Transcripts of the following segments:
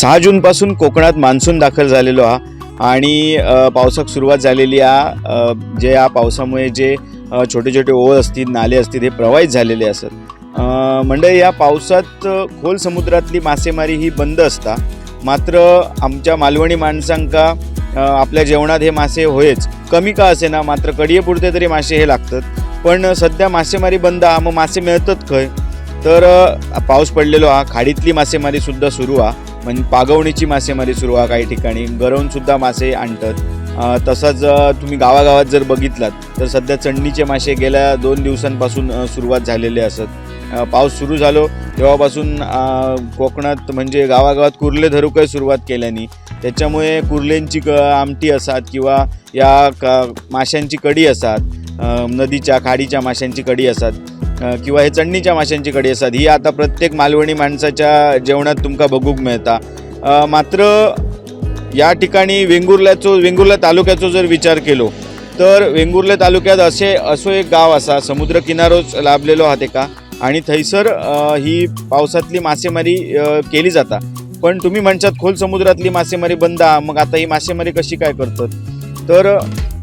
सहा जूनपासून कोकणात मान्सून दाखल झालेलो हा. आणि पावसाक सुरुवात झालेली हा जे या पावसामुळे जे छोटे छोटे ओळ असतील नाले असतील हे प्रवाहित झालेले असत. म्हणजे मंडळी या पावसात खोल समुद्रातली मासेमारी ही बंद असता. मात्र आमच्या मालवणी माणसांका आपल्या जेवणात हे मासे होयच. कमी का असे ना मात्र कडीयेपुरते तरी मासे हे लागतात. पण सध्या मासेमारी बंद हा मग मासे मिळतात खंय? तर पाऊस पडलेलो हा खाडीतली मासेमारीसुद्धा सुरू हा. म्हणजे पागवणीची मासेमारी सुरू आहे काही ठिकाणी. गरवून सुद्धा मासे आणतात. तसंच तुम्ही गावागावात जर बघितलात तर सध्या चंडीचे मासे गेल्या दोन दिवसांपासून सुरुवात झालेले असत. पाऊस सुरू झालो तेव्हापासून कोकणात म्हणजे गावागावात कुर्ले धरूकही सुरुवात केल्याने त्याच्यामुळे कुर्लेंची क आमटी असात किंवा या क माशांची कडी असात नदीच्या खाडीच्या माशांची कडी असात किंवा हे चढणीच्या माशांची कडी असतात. ही आता प्रत्येक मालवणी माणसाच्या जेवणात तुमका बघूक मिळता. मात्र या ठिकाणी वेंगुर्ल्याचो वेंगुर्ला तालुक्याचो जर विचार केलो तर वेंगुर्ले तालुक्यात असे असो एक गाव असा समुद्र किनारोच लाभलेलो आहात एका. आणि थंयसर ही पावसातली मासेमारी केली जाता. पण तुम्ही म्हणशात खोल समुद्रातली मासेमारी बंद मग आता ही मासेमारी कशी काय करतात? तर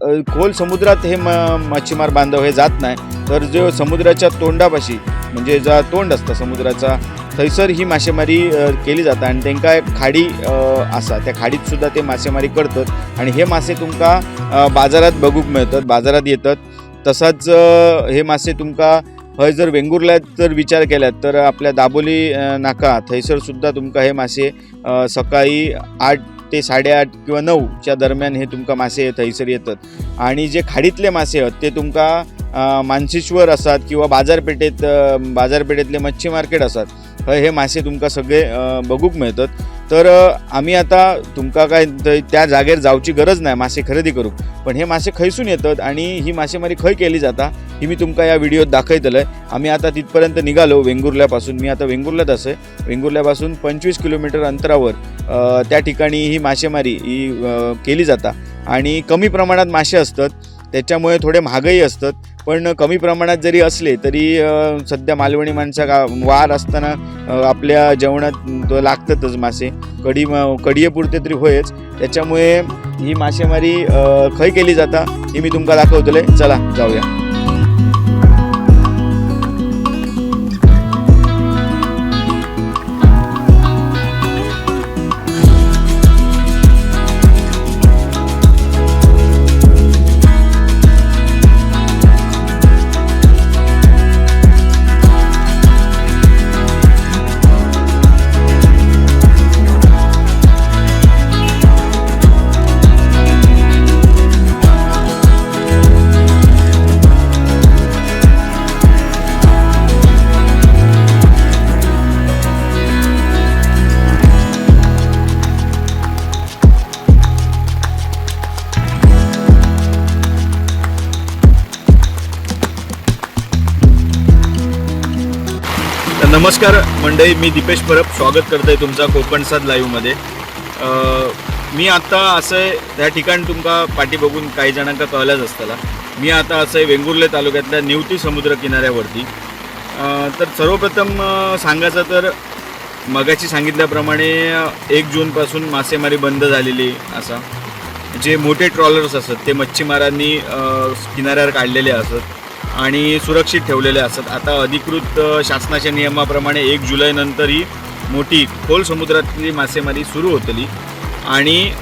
खोल समुद्रात हे म मच्छीमार बांधव हे जात नाही. तर जो समुद्राच्या तोंडापाशी म्हणजे जा तोंड असतं समुद्राचा थंयसर ही मासेमारी केली जाता आणि तांकां एक खाडी आसा त्या खाडीत सुद्धा ते मासेमारी करतात. आणि हे मासे तुमका बाजारात बघूक मिळतात बाजारात येतात. तसाच हे मासे तुमका हय जर वेंगुर्ल्यात जर विचार केल्यात तर आपल्या दाबोली नाका थंयसर सुद्धा तुमका हे मासे सकाळी आठ ते साडेआठ किंवा नऊच्या दरम्यान हे तुमका मासे थंयसर येतात. आणि जे खाडीतले मासे आहेत ते तुमका मानसेश्वर असतात किंवा बाजारपेठेत बाजारपेठेतले मच्छी मार्केट असतात हय हे मासे तुमका सगळे बघूक मिळतात. तर आम्ही आता तुमका काय थंय त्या जागेर जावची गरज नाही मासे खरेदी करूक पण हे मासे खैसून येतात आणि ही मासेमारी खंय केली जाता? ही मी तुमका या व्हिडिओत दाखयतलंय. आम्ही आता तिथपर्यंत निघालो वेंगुर्ल्यापासून. मी आता वेंगुर्ल्यात असे. वेंगुर्ल्यापासून पंचवीस किलोमीटर अंतरावर त्या ठिकाणी ही मासेमारी ही केली जाता. आणि कमी प्रमाणात मासे असतात. त्याच्यामुळे थोडे महागही असतात. पण कमी प्रमाणात जरी असले तरी सध्या मालवणी माणसा गा वार असताना आपल्या जेवणात लागतातच मासे. कढी म कढीयेपुरते तरी होयच. त्याच्यामुळे ही मासेमारी खय केली जाता ही मी तुमका दाखवतले चला जाऊया. नमस्कार मंडळी मी दीपेश परब. स्वागत करतोय तुमचा कोकण साद लाईव्हमध्ये मी आता असं त्या ठिकाणी तुमका पाठी बघून काही जणांका कळल्याच असताना मी आता असं आहे वेंगुर्ले तालुक्यातल्या निवती समुद्र किनाऱ्यावरती. तर सर्वप्रथम सांगायचं तर मगाशी सांगितल्याप्रमाणे एक जूनपासून मासेमारी बंद झालेली असा. जे मोठे ट्रॉलर्स असत ते मच्छीमारांनी किनाऱ्यावर काढलेले असत. आणि सुरक्षित ठेवलेले असतात आता अधिकृत शासनाच्या नियमाप्रमाणे एक जुलैनंतर ही मोठी खोल समुद्रातली मासेमारी सुरू होतली. आणि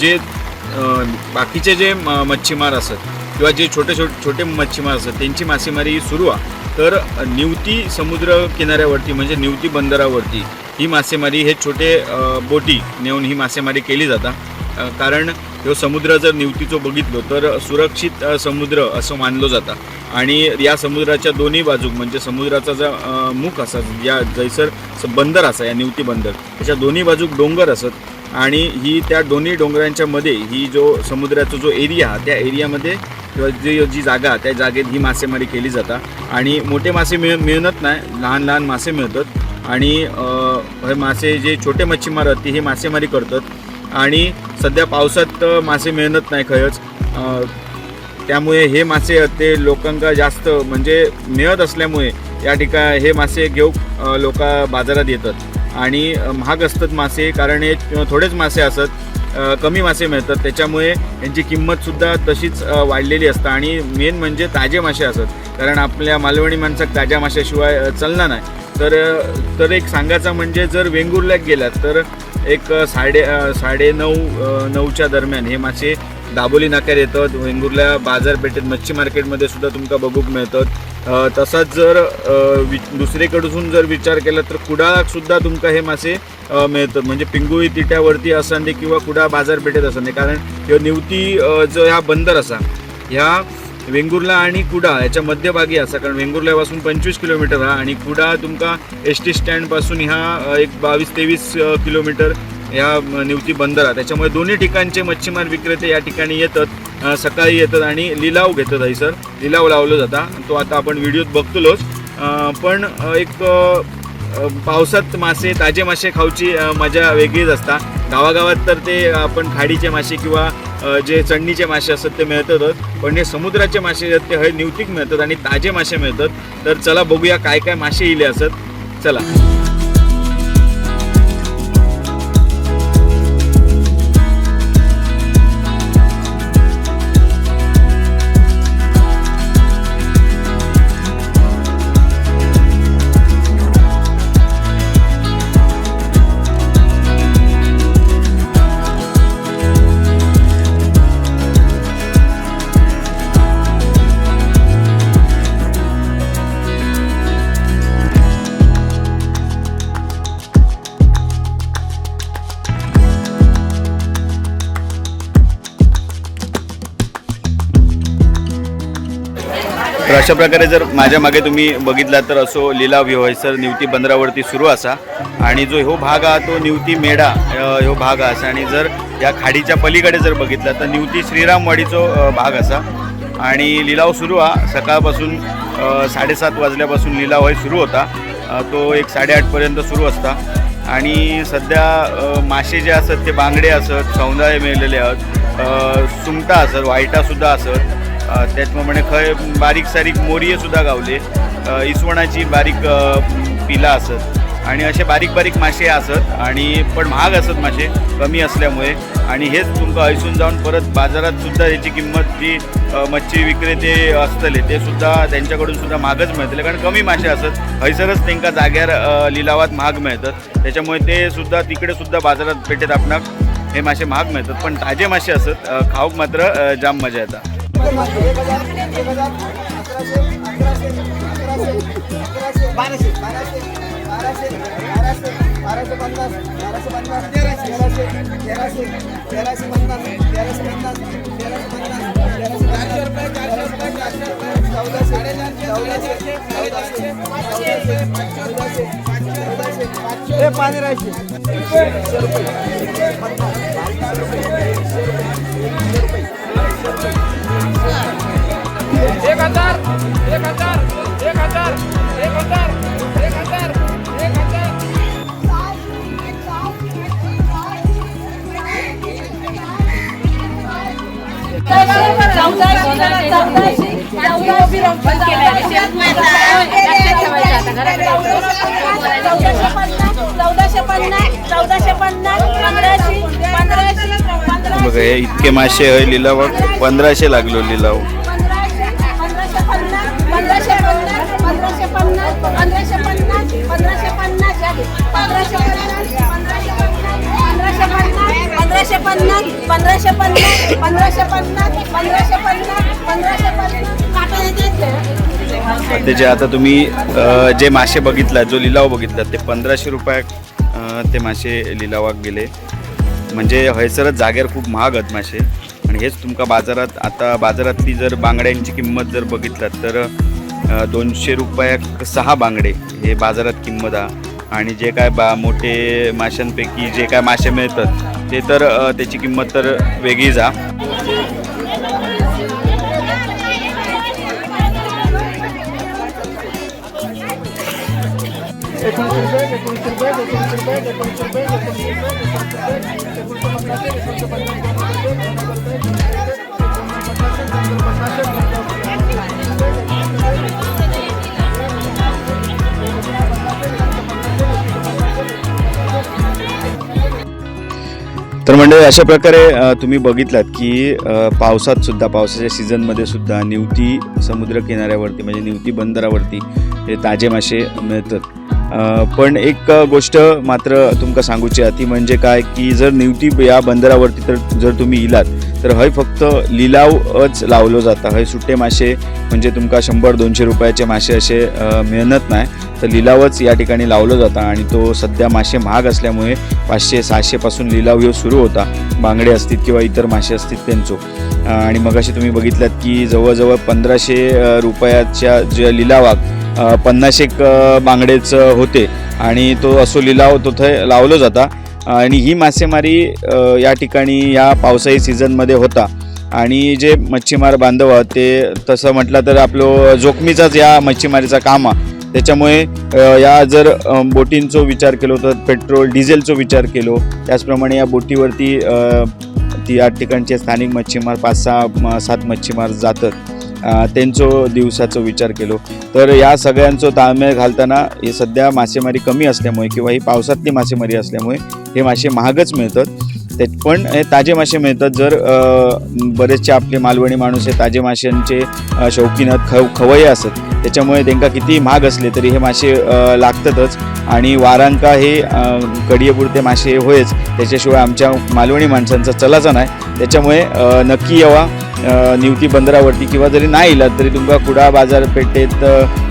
जे बाकीचे जे मच्छीमार असत किंवा जे छोटे छोटे छोटे मच्छीमार असतात त्यांची मासेमारी सुरू आहे तर निवती समुद्र किनाऱ्यावरती म्हणजे निवती बंदरावरती ही मासेमारी हे छोटे बोटी नेऊन ही मासेमारी केली जाता. कारण ह्यो समुद्र जर निवतीचो बघितलो तर सुरक्षित समुद्र असं मानलं जातं. आणि या समुद्राच्या दोन्ही बाजूक म्हणजे समुद्राचा जो मुख असा या जैसर बंदर असा या निवती बंदर त्याच्या दोन्ही बाजूक डोंगर असत. आणि ही त्या दोन्ही डोंगरांच्या मध्ये ही जो समुद्राचा जो एरिया हा त्या एरियामध्ये किंवा जी जी जागा त्या जागेत ही मासेमारी केली जाता. आणि मोठे मासे मिळ मिळत नाही लहान लहान मासे मिळतात. आणि हे मासे जे छोटे मच्छीमार आहेत ते हे मासेमारी करतात. आणि सध्या पावसात मासे मिळत नाही खरंच. त्यामुळे हे मासे ते लोकांका जास्त म्हणजे मिळत असल्यामुळे या ठिकाणी हे मासे घेऊ लोक बाजारात येतात. आणि महाग असतात मासे कारण हे थोडेच मासे असत कमी मासे मिळतात. त्याच्यामुळे यांची किंमतसुद्धा तशीच वाढलेली असतं. आणि मेन म्हणजे ताजे मासे असत कारण आपल्या मालवणी माणसाक ताज्या माशाशिवाय अ, चालणार नाही. तर तर एक सांगायचं म्हणजे जर वेंगुर्ल्यात गेलात तर एक साडे साडे नऊ नऊच्या दरम्यान हे मासे दाबोली नाक्यात येतात. वेंगुर्ल्या बाजारपेठेत मच्छी मार्केटमध्ये सुद्धा तुमका बघूक मिळतात. तसाच जर वि दुसरीकडसून जर विचार केला तर कुडाळाक सुद्धा तुमका हे मासे मिळतात. म्हणजे पिंगुळी तिट्यावरती असंदे किंवा कुडाळ बाजारपेठेत असंदे. कारण ह्यो निवती जो ह्या बंदर असा ह्या वेंगुर्ला आणि कुडाळ याच्या मध्यभागी असा. कारण वेंगुर्ल्यापासून पंचवीस किलोमीटर हा आणि कुडाळ तुमका एस टी स्टँडपासून ह्या एक बावीस तेवीस किलोमीटर या निवती बंदर आहे त्याच्यामुळे दोन्ही ठिकाणचे मच्छीमार विक्रेते या ठिकाणी येतात सकाळी येतात आणि लिलाव घेतात हयसर लिलाव लावलो जाता. तो आता आपण व्हिडिओत बघतलोच. पण एक पावसात मासे ताजे मासे खाऊची मजा वेगळीच असता. गावागावात तर ते आपण खाडीचे मासे किंवा जे चढणीचे मासे असतात ते मिळतातच. पण हे समुद्राचे मासे आहेत ते हय निवतीक मिळतात आणि ताजे मासे मिळतात. तर चला बघूया काय काय मासे इले असत. चला. तर अशा प्रकारे जर माझ्या मागे तुम्ही बघितला तर असो लिलाव ह्यो हयसर निवती बंदरावरती सुरू असा. आणि जो ह्यो भाग हा तो निवती मेढा हो ह्यो भाग असा. आणि जर या खाडीच्या पलीकडे जर बघितला तर निवती श्रीरामवाडीचो भाग असा. आणि लिलाव सुरू हा. सकाळपासून साडेसात वाजल्यापासून लिलाव हे सुरू होता. तो एक साडेआठपर्यंत सुरू असता. आणि सध्या मासे जे असत ते बांगडे असत सौंदाळे मिळलेले आहेत सुंगटा असत वायटासुद्धा असत. त्याचप्रमाणे खंय बारीक सारीक मोरये सुद्धा गावले. इसवणाची बारीक अ, पिला असत आणि असे बारीक बारीक मासे असत आणि पण महाग असत मासे कमी असल्यामुळे. आणि हेच तुमकां हयसून जाऊन परत बाजारात सुद्धा याची किंमत जी मच्छी विक्रेते असतले ते सुद्धा त्यांच्याकडून सुद्धा महागच मिळतले. कारण कमी मासे असत हयसरच त्यांना जाग्यार लिलावात महाग मिळतात. त्याच्यामुळे ते सुद्धा तिकडे सुद्धा बाजारात पेठेत आपणाक हे मासे महाग मिळतात. पण ताजे मासे असत खाऊक मात्र जाम मजा येतात. बाराशे बाराशे बाराशे बाराशे पन्नास बाराशे पन्नास तेराशे तेराशे तेराशे तेराशे पन्नास तेराशे पन्नास तेराशे पन्नास तेराशे चारशे रुपये चारशे रुपये चारशे रुपये चौदाशे चौदाशे चौदाशे चौदाशे चौदाशे चौदाशे पाचशे पंधराशे एकशे रुपये पन्नास हजार एक हजार एक हजार एक हजार एक हजार एक हजार चौदाशे पन्नास चौदाशे पन्नास पंधराशे पंधराशे पंधराशे. बघा हे इतके मासे आहे लिलावात. पंधराशे लागलो लिलाव. पंधराशे पन्नास पंधराशे पन्नास पंधराशे पन्नास पंधराशे पन्नास. त्याचे आता तुम्ही जे मासे बघितला जो लिलाव बघितला ते पंधराशे रुपयात ते मासे लिलावाक गेले. म्हणजे हयसरच जागेर खूप महाग आहेत मासे. आणि हेच तुमका बाजारात आता बाजारातली जर बांगड्यांची किंमत जर बघितलात तर दोनशे रुपयाक सहा बांगडे हे बाजारात किंमत आहे. आणि जे काय बा मोठे माशांपैकी जे काय मासे मिळतात ते तर त्याची किंमत तर वेगळीच आहे तर म्हणजे अशा प्रकारे तुम्ही बघितलात की पावसात सुद्धा पावसाच्या सीझनमध्ये सुद्धा निवती समुद्र किनाऱ्यावरती म्हणजे निवती बंदरावरती हे ताजे मासे मिळतात. पण एक गोष्ट मात्र तुमका सांगूची ती म्हणजे काय की जर निवटी या बंदरावरती तर जर तुम्ही इलात तर हय फक्त लिलावच लावलो जाता. हय सुट्टे मासे म्हणजे तुमका शंभर दोनशे रुपयाचे मासे असे अ, मिळत नाही तर लिलावच या ठिकाणी लावलं जातं. आणि तो सध्या मासे महाग असल्यामुळे पाचशे सहाशेपासून लिलाव ह्यो सुरू होता. बांगडे असतील किंवा इतर मासे असतील त्यांचो. आणि मगाशी तुम्ही बघितलात की जवळजवळ पंधराशे रुपयाच्या ज्या लिलावाक अ, पन्नास एक बांगडेच होते आणि तो असो लिलाव तो लावलो जाता. आणि ही मासेमारी या ठिकाणी या पावसाळी सीझनमध्ये होता. आणि जे मच्छीमार बांधव आहेत ते तसं म्हटलं तर आपलं जोखमीचाच या मच्छीमारीचा काम आहे. त्याच्यामुळे या जर बोटींचो विचार केलो तर पेट्रोल डिझेलचो विचार केलो त्याचप्रमाणे या बोटीवरती ती या ठिकाणचे स्थानिक मच्छीमार पाच सहा सात मच्छीमार जातात. त्यांचो दिवसाचो विचार केलो. तर या सगळ्यांचं ताळमेळ घालताना हे सध्या मासेमारी कमी असल्यामुळे किंवा ही पावसातली मासेमारी असल्यामुळे हे मासे महागच मिळतात. ते पण हे ताजे मासे मिळतात. जर बरेचसे आपले मालवणी माणूस हे ताजे माशांचे शौकीन खव खवय्ये असत त्याच्यामुळे त्यांना किती महाग असले तरी हे मासे लागतातच. आणि वारांका हे अ, कडीयेपुरते मासे होयच. त्याच्याशिवाय आमच्या मालवणी माणसांचा चलाचा नाही. त्याच्यामुळे नक्की यावा. निवती बंदरावरती किंवा जरी नाही इलात तरी तुमका कुडा बाजारपेठेत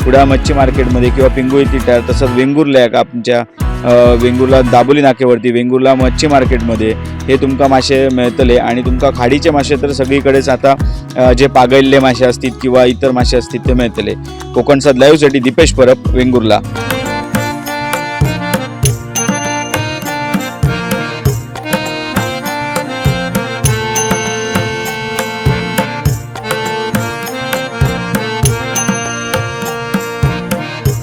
कुडा मच्छी मार्केटमध्ये किंवा पिंगुळी तिटार तसंच वेंगुर्ला आमच्या वेंगुर्ला दाबोली नाक्यावरती वेंगुर्ला मच्छी मार्केटमध्ये हे तुमका मासे मिळतले आणि तुमका खाडीचे मासे तर सगळीकडेच आता जे पागळले मासे असतील किंवा इतर मासे असतील ते मिळतले. कोकणसात लाईव्हसाठी दीपेश परब वेंगुर्ला.